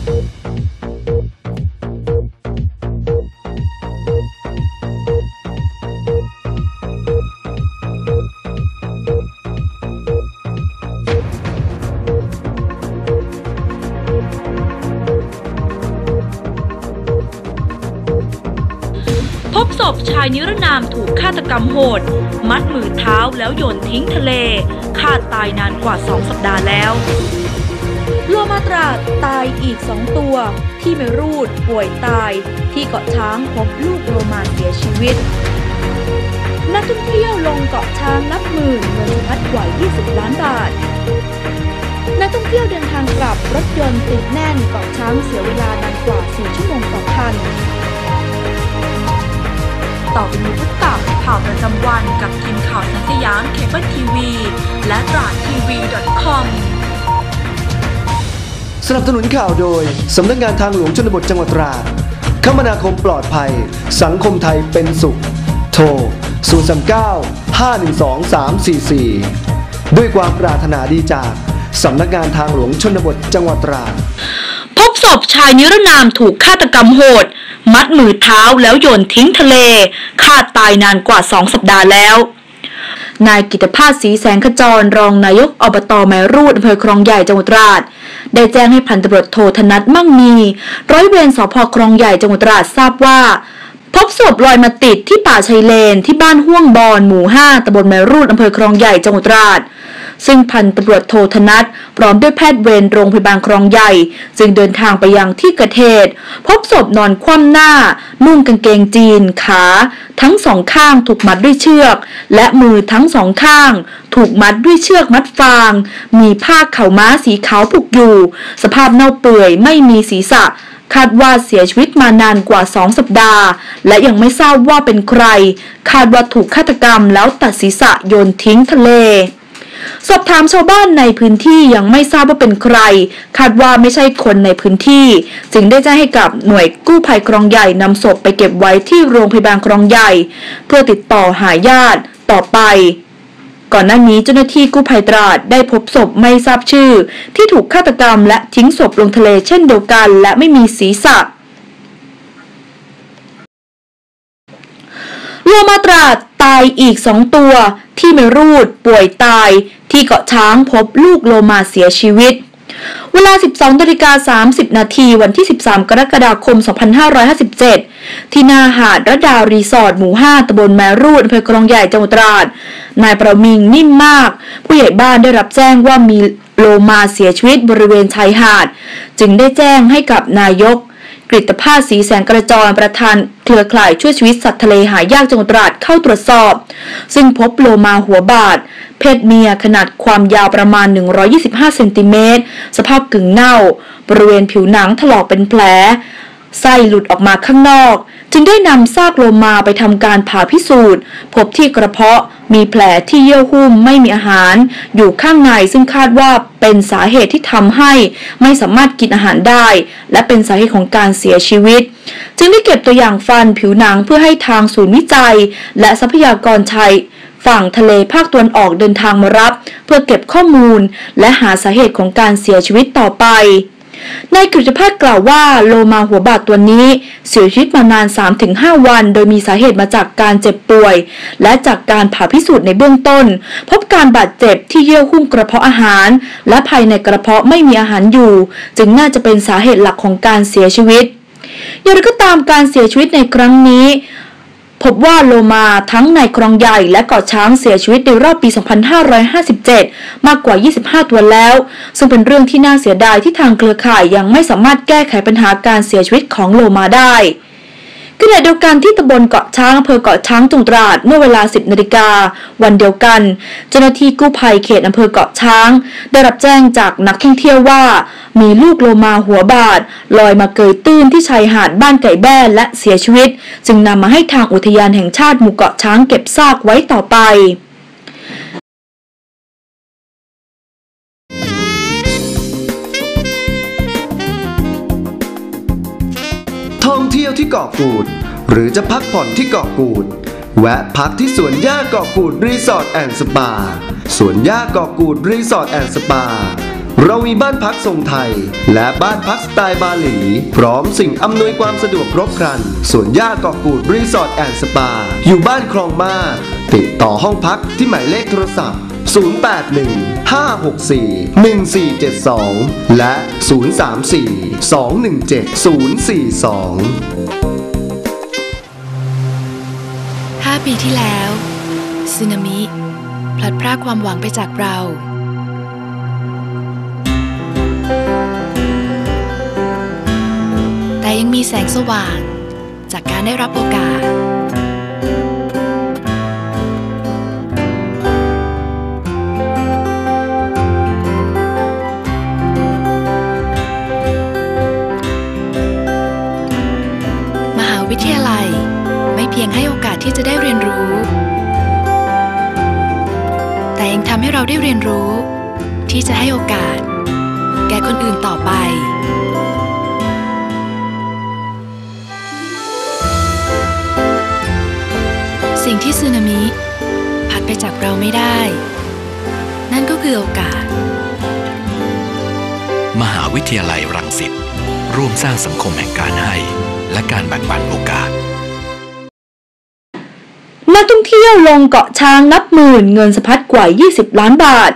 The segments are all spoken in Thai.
พบศพชายนิรนามถูกฆาตกรรมโหด มัดมือเท้าแล้วโยนทิ้งทะเล คาดตายนานกว่า 2 สัปดาห์แล้ว โลมาตราดตายอีกสองตัว ที่ไม่รูดป่วยตาย ที่เกาะช้างพบลูกโลมาเสียชีวิต นักท่องเที่ยวลงเกาะช้างนับหมื่นเงินพัดกว่า 20 ล้านบาท นักท่องเที่ยวเดินทางกลับรถยนต์ติดแน่นเกาะช้างเสียเวลานานกว่า 4 ชั่วโมงต่อคันต่อไปนี้พบกับข่าวประจำวันกับทีมข่าวสัญญามเคเบิลทีวี และตราดทีวี .com สนับสนุนข่าวโดย สำนักงานทางหลวงชนบทจังหวัดตราดคมนาคมปลอดภัย สังคมไทยเป็นสุข โทร 039 512 344 ด้วยความปรารถนาดีจาก สำนักงานทางหลวงชนบทจังหวัดตราด พบศพชายนิรนามถูกฆาตกรรมโหด มัดมือเท้าแล้วโยนทิ้งทะเล คาดตายนานกว่า2สัปดาห์แล้ว นายกิตภาสศรีแสงขจร รองนายกอบตแมรูดอำเภอคลองใหญ่จังหวัดตราด ได้แจ้งให้พันตำรวจโทธนัทมั่งมี ร้อยเวรสพคลองใหญ่จังหวัดตราดทราบว่า พบศพลอยมาติดที่ป่าชายเลนที่บ้านห้วงบอนหมู่ 5ตำบลแมรูดอำเภอคลองใหญ่จังหวัดตราด ซึ่งพันตำรวจโทธนัทพร้อมด้วยแพทย์เวรโรงพยาบาลคลองใหญ่ จึงเดินทางไปยังที่เกิดเหตุพบศพนอนคว่ำหน้า นุ่งกางเกงจีน ขา ทั้งสองข้างถูกมัดด้วยเชือก และมือทั้งสองข้าง ถูกมัดด้วยเชือกมัดฟาง มีผ้าเข่าม้าสีขาวผูกอยู่ สภาพเน่าเปื่อยไม่มีศีรษะ คาดว่าเสียชีวิตมานานกว่า 2 สัปดาห์ และยังไม่ทราบว่าเป็นใคร คาดว่าถูกฆาตกรรมแล้วตัดศีรษะโยนทิ้งทะเลสอบถามชาวบ้านในพื้นที่ยังไม่ทราบว่าเป็นใคร คาดว่าไม่ใช่คนในพื้นที่ จึงได้แจ้งให้กับหน่วยกู้ภัยคลองใหญ่นำศพไปเก็บไว้ที่โรงพยาบาลคลองใหญ่ เพื่อติดต่อหาญาติต่อไป ก่อนหน้านี้เจ้าหน้าที่กู้ภัยตราดได้พบศพไม่ทราบชื่อ ที่ถูกฆาตกรรมและทิ้งศพลงทะเลเช่นเดียวกัน และไม่มีศีรษะโลมาตราดตายอีกสองตัว ที่ไม่รูดป่วยตาย ที่เกาะช้างพบลูกโลมาเสียชีวิต เวลา 12นาฬิกา30 นาทีวันที่ 13 กรกฎาคม 2557 ที่หน้าหาดระดาวรีสอร์ทหมู่ 5ตำบลแมรูดอำเภอคลองใหญ่จังหวัดตราด นายประมิงนิ่มมาก ผู้ใหญ่บ้านได้รับแจ้งว่ามีโลมาเสียชีวิตบริเวณชายหาด จึงได้แจ้งให้กับนายก กฤตภาสีแสงกระจรประธานเครือข่ายช่วยชีวิตสัตว์ทะเลหายากจังหวัดตราดเข้าตรวจสอบ ซึ่งพบโลมาหัวบาด เพศเมียขนาดความยาวประมาณ 125 เซนติเมตร สภาพกึ่งเน่า บริเวณผิวหนังถลอกเป็นแผล ไส้หลุดออกมาข้างนอก จึงได้นำซากโลมาไปทำการผ่าพิสูจน์ พบที่กระเพาะมีแผลที่เยื่อหุ้มไม่มีอาหาร อยู่ข้างในซึ่งคาดว่าเป็นสาเหตุที่ทำให้ไม่สามารถกินอาหารได้ และเป็นสาเหตุของการเสียชีวิต จึงได้เก็บตัวอย่างฟันผิวหนังเพื่อให้ทางศูนย์วิจัย และทรัพยากรชัยฝั่งทะเลภาคตะวันออกเดินทางมารับ เพื่อเก็บข้อมูล และหาสาเหตุของการเสียชีวิตต่อไป นายกฤษภาสกล่าวว่าโลมาหัวบาดตัวนี้ เสียชีวิตมานาน 3-5 วัน โดยมีสาเหตุมาจากการเจ็บป่วย และจากการผ่าพิสูจน์ในเบื้องต้น พบการบาดเจ็บที่เยื่อหุ้มกระเพาะอาหาร และภายในกระเพาะไม่มีอาหารอยู่ จึงน่าจะเป็นสาเหตุหลักของการเสียชีวิตอย่างไรก็ตามการเสียชีวิตในครั้งนี้ พบว่าโลมาทั้งในคลองใหญ่และเกาะช้างเสียชีวิตในรอบปี 2557 มากกว่า 25 ตัวแล้ว ซึ่งเป็นเรื่องที่น่าเสียดายที่ทางเครือข่ายยังไม่สามารถแก้ไขปัญหาการเสียชีวิตของโลมาได้ ขณะเดียวกันที่ตำบลเกาะช้างอำเภอเกาะช้างจังหวัดตราดเมื่อเวลา 10นาฬิกาวันเดียวกัน เจ้าหน้าที่กู้ภัยเขตอำเภอเกาะช้าง ได้รับแจ้งจากนักท่องเที่ยวว่า มีลูกโลมาหัวบาดลอยมาเกยตื้นที่ชายหาดบ้านไก่แบ้และเสียชีวิต จึงนำมาให้ทางอุทยานแห่งชาติหมู่เกาะช้างเก็บซากไว้ต่อไป ยวที่เกาะกูด หรือจะพักผ่อนที่เกาะกูด แวะพักที่สวนหญ้าเกาะกูดรีสอร์ทแอนด์สปา สวนหญ้าเกาะกูดรีสอร์ทแอนด์สปา เรามีบ้านพักทรงไทย และบ้านพักสไตล์บาหลี พร้อมสิ่งอำนวยความสะดวกครบครัน สวนย่าเกาะกูดรีสอร์ทแอนด์สปา อยู่บ้านคลองมาติดต่อห้องพักที่หมายเลขโทรศัพท์ 081 564 1472 และ 034 217 042 5 ปีที่แล้วสึนามิพลัดพรากความหวังไปจากเราแต่ยังมีแสงสว่างจากการได้รับโอกาส ยงให้โอกาสที่จะได้เรียนรู้ แต่ยังทำให้เราได้เรียนรู้ ที่จะให้โอกาส แก่คนอื่นต่อไปสิ่งที่สึนามิพัดไปจากเราไม่ได้ นั่นก็คือโอกาส มหาวิทยาลัยรังสิตร่วมสร้างสังคมแห่งการให้ และการแบ่งปันโอกาส นักท่องเที่ยวลงเกาะช้างนับหมื่นเงินสะพัดกว่า 20 ล้านบาท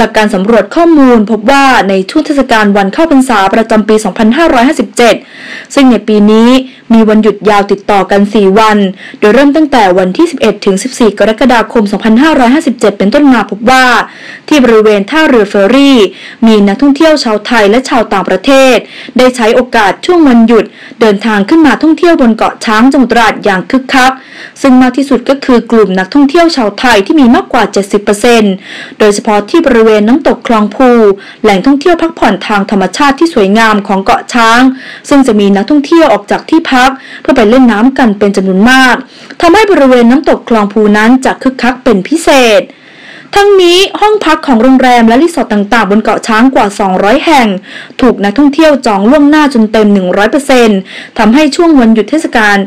จากการสำรวจข้อมูลพบว่าในช่วงเทศกาลวันเข้าพรรษาประจำปี 2557 ซึ่งในปีนี้มีวันหยุดยาวติดต่อกัน 4 วัน โดยเริ่มตั้งแต่วันที่ 11 ถึง 14 กรกฎาคม 2557 เป็นต้นมาพบว่า ที่บริเวณท่าเรือเฟอร์รี่ มีนักท่องเที่ยวชาวไทยและชาวต่างประเทศ ได้ใช้โอกาสช่วงวันหยุด เดินทางขึ้นมาท่องเที่ยวบนเกาะช้างจังหวัดตราดอย่างคึกคัก ซึ่งมากที่สุดก็คือกลุ่มนักท่องเที่ยวชาวไทยที่มีมากกว่า 70%โดยเฉพาะที่บริเววณน้ำตกคลองพูแหล่งท่องเที่ยวพักผ่อนทางธรรมชาติที่สวยงามของเกาะช้าง ซึ่งจะมีนักท่องเที่ยวออกจากที่พัก เพื่อไปเล่นน้ำกันเป็นจำนวนมากทำให้บริเวณน้ำตกคลองพูนั้นจะคึกคักเป็นพิเศษทั้งนี้ห้องพักของโรงแรมและรีสอร์ทต่างๆ บนเกาะช้างกว่า 200 แห่ง ถูกนักท่องเที่ยวจองล่วงหน้าจนเต็ม 100%ทำให้ช่วงวันหยุดเทศกาล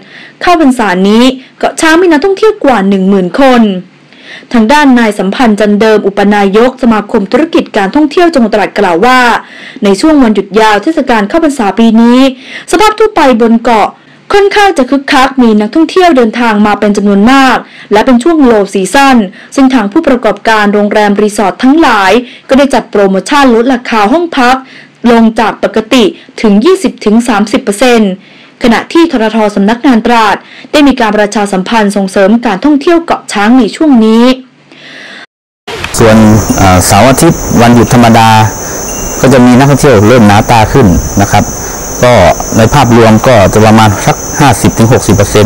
เข้าพรรษานี้เกาะช้างมีนักท่องเที่ยวกว่า 10,000 คน ทางด้านนายสัมพันธ์จันเดิมอุปนายกสมาคมธุรกิจการท่องเที่ยวจังหวัดตราดกล่าวว่า ในช่วงวันหยุดยาวเทศกาลเข้าพรรษาปีนี้ สภาพทั่วไปบนเกาะค่อนข้างจะคึกคักมีนักท่องเที่ยวเดินทางมาเป็นจำนวนมาก และเป็นช่วงโลซีซั่นซึ่งทางผู้ประกอบการโรงแรมรีสอร์ททั้งหลาย ก็ได้จัดโปรโมชั่นลดราคาห้องพัก ลงจากปกติถึง 20-30% ขณะที่ทรทสำนักงานตราดได้มีการประชาสัมพันธ์ส่งเสริมการท่องเที่ยวเกาะช้างในช่วงนี้ ส่วนเอ่อเสาร์อาทิตย์วันหยุดธรรมดา ก็จะมีนักท่องเที่ยวเริ่มหนาตาขึ้นนะครับ ก็ในภาพรวมก็จะประมาณสัก 50-60%น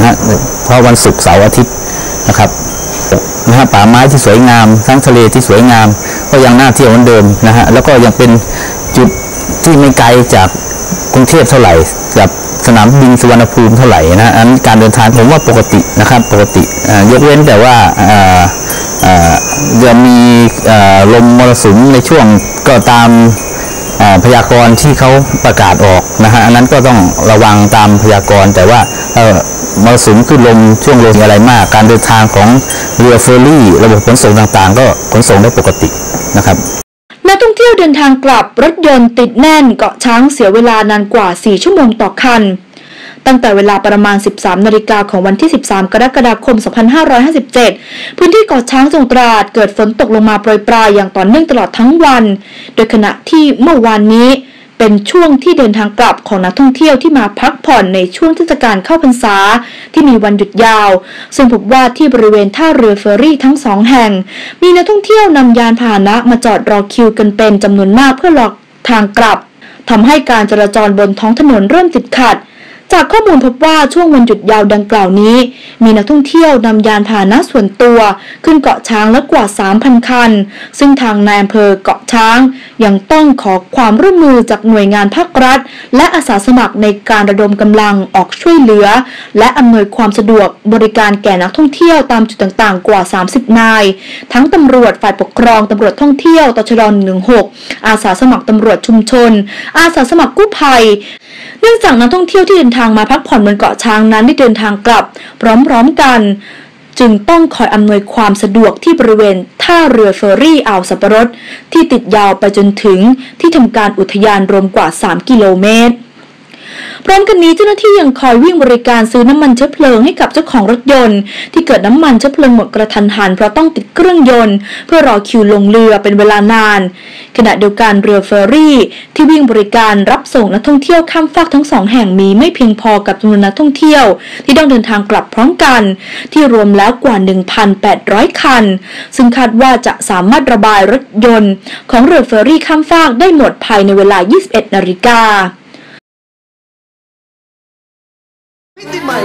ะฮะเพราะวันศุกร์เสาร์อาทิตย์นะครับนะฮะป่าไม้ที่สวยงาม ทั้งทะเลที่สวยงาม ก็ยังน่าเที่ยวเหมือนเดิมนะฮะแล้วก็ยังเป็นจุด ที่ไม่ไกลจากกรุงเทพเท่าไหร่จากสนามบินสุวรรณภูมิเท่าไหร่นะอันการเดินทางผมว่าปกตินะครับปกติยกเว้นแต่ว่าจะมีลมมรสุมในช่วงก็ตามพยากรณ์ที่เขาประกาศออกนะฮะอันนั้นก็ต้องระวังตามพยากรณ์แต่ว่ามรสุมขึ้นลมช่วงลมอะไรมาก การเดินทางของเรือเฟอร์รี่ ระบบขนส่งต่างๆ ก็ขนส่งได้ปกตินะครับ นักท่องเที่ยวเดินทางกลับรถยนต์ติดแน่นเกาะช้างเสียเวลานานกว่า 4 ชั่วโมงต่อคัน ตั้งแต่เวลาประมาณ 13 นาฬิกาของวันที่ 13 กรกฎาคม 2557 พื้นที่เกาะช้างจงตราดเกิดฝนตกลงมาโปรยปลายอย่างต่อเนื่องตลอดทั้งวัน โดยขณะที่เมื่อวานนี้ เป็นช่วงที่เดินทางกลับของนักท่องเที่ยวที่มาพักผ่อนในช่วงเทศกาลเข้าพรรษา ที่มีวันหยุดยาว ซึ่งพบว่าที่บริเวณท่าเรือเฟอร์รี่ทั้งสองแห่ง มีนักท่องเที่ยวนำยานพาหนะมาจอดรอคิวกันเป็นจำนวนมากเพื่อหลอกทางกลับทำให้การจราจรบนท้องถนนเริ่มติดขัด จากข้อมูลพบว่าช่วงวันหยุดยาวดังกล่าวนี้ มีนักท่องเที่ยวนำยานพาหนะส่วนตัว ขึ้นเกาะช้างและกว่า 3,000 คัน ซึ่งทางนายอำเภอเกาะช้าง ยังต้องขอความร่วมมือจากหน่วยงานภาครัฐ และอาสาสมัครในการระดมกำลังออกช่วยเหลือ และอำนวยความสะดวกบริการแก่นักท่องเที่ยวตามจุดต่างๆ กว่า 30 นาย ทั้งตำรวจฝ่ายปกครองตำรวจท่องเที่ยวตชด116 อาสาสมัครตำรวจชุมชน อาสาสมัครกู้ภัย เนื่องจากนักท่องเที่ยวที่เดินทางมาพักผ่อนบนเกาะช้างนั้นได้เดินทางกลับ พร้อมๆกัน จึงต้องคอยอำนวยความสะดวกที่บริเวณท่าเรือเฟอร์รี่อ่าวสับปะรดที่ติดยาวไปจนถึงที่ทำการอุทยานรวมกว่า 3 กิโลเมตร พร้อมกันนี้เจ้าหน้าที่ยังคอยวิ่งบริการซื้อน้ำมันเชื้อเพลิงให้กับเจ้าของรถยนต์ ที่เกิดน้ำมันเชื้อเพลิงหมดกระทันหันเพราะต้องติดเครื่องยนต์ เพื่อรอคิวลงเรือเป็นเวลานาน ขณะเดียวกันเรือเฟอร์รี่ ที่วิ่งบริการรับส่งนักท่องเที่ยวข้ามฟากทั้งสองแห่งมีไม่เพียงพอกับจำนวนนักท่องเที่ยว ที่ต้องเดินทางกลับพร้อมกัน ที่รวมแล้วกว่า 1,800 คัน ซึ่งคาดว่าจะสามารถระบายรถยนต์ ของเรือเฟอร์รี่ข้ามฟากได้หมดภายในเวลา 21 นาฬิกา